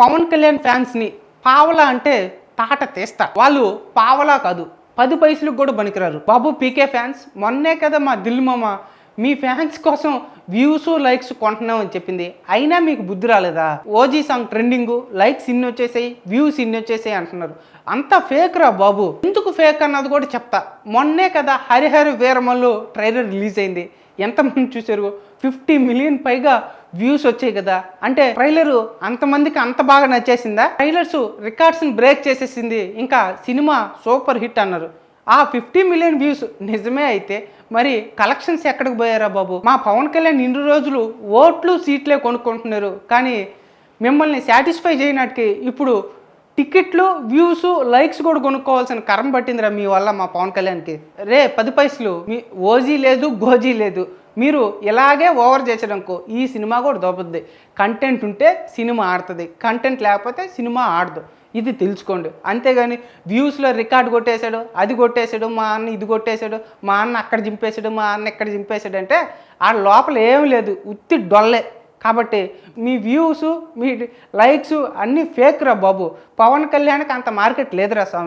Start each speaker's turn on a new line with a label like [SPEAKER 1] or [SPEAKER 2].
[SPEAKER 1] పవన్ కళ్యాణ్ ఫ్యాన్స్ని పావలా అంటే తాట తీస్తా. వాళ్ళు పావలా కాదు పది పైసలకు కూడా పనికిరారు. బాబు పీకే ఫ్యాన్స్ మొన్నే కదా మా దిల్ మామ మీ ఫ్యాన్స్ కోసం వ్యూస్ లైక్స్ కొంటున్నామని చెప్పింది. అయినా మీకు బుద్ధి రాలేదా? ఓజీ సాంగ్ ట్రెండింగ్ లైక్స్ ఇన్ని వచ్చేసాయి వ్యూస్ ఇన్ని వచ్చేసాయి అంటున్నారు. అంత ఫేక్ రా బాబు. ఎందుకు ఫేక్ అన్నది కూడా చెప్తా. మొన్నే కదా హరిహర వీరమల్లు ట్రైలర్ రిలీజ్ అయింది. ఎంతమంది చూశారు? ఫిఫ్టీ మిలియన్ పైగా వ్యూస్ వచ్చాయి కదా. అంటే ట్రైలర్ అంతమందికి అంత బాగా నచ్చేసిందా? ట్రైలర్స్ రికార్డ్స్ని బ్రేక్ చేసేసింది ఇంకా సినిమా సూపర్ హిట్ అన్నారు. ఆ ఫిఫ్టీ మిలియన్ వ్యూస్ నిజమే అయితే మరి కలెక్షన్స్ ఎక్కడికి పోయారా బాబు? మా పవన్ కళ్యాణ్ ఇన్ని రోజులు ఓట్లు సీట్లే కొనుక్కుంటున్నారు. కానీ మిమ్మల్ని సాటిస్ఫై చేయనటికి ఇప్పుడు టికెట్లు వ్యూస్ లైక్స్ కూడా కొనుక్కోవాల్సిన కరం పట్టిందిరా మీ వల్ల మా పవన్ కళ్యాణ్కి. రే పది పైసలు. మీ ఓజీ లేదు గోజీ లేదు. మీరు ఇలాగే ఓవర్ చేసడంకో ఈ సినిమా కూడా దొబ్బుద్ది కంటెంట్ ఉంటే సినిమా ఆడుతుంది. కంటెంట్ లేకపోతే సినిమా ఆడదు. ఇది తెలుసుకోండి. అంతేగాని వ్యూస్లో రికార్డు కొట్టేశాడు అది కొట్టేశాడు మా అన్న ఇది కొట్టేశాడు మా అన్న అక్కడ చింపేశాడు మా అన్న ఇక్కడ చింపేశాడు అంటే ఆ లోపల ఏం లేదు. ఉత్తి డొల్లే. కాబట్టి మీ వ్యూస్ మీ లైక్స్ అన్నీ ఫేక్ రా బాబు. పవన్ కళ్యాణ్కి అంత మార్కెట్ లేదురా స్వామి.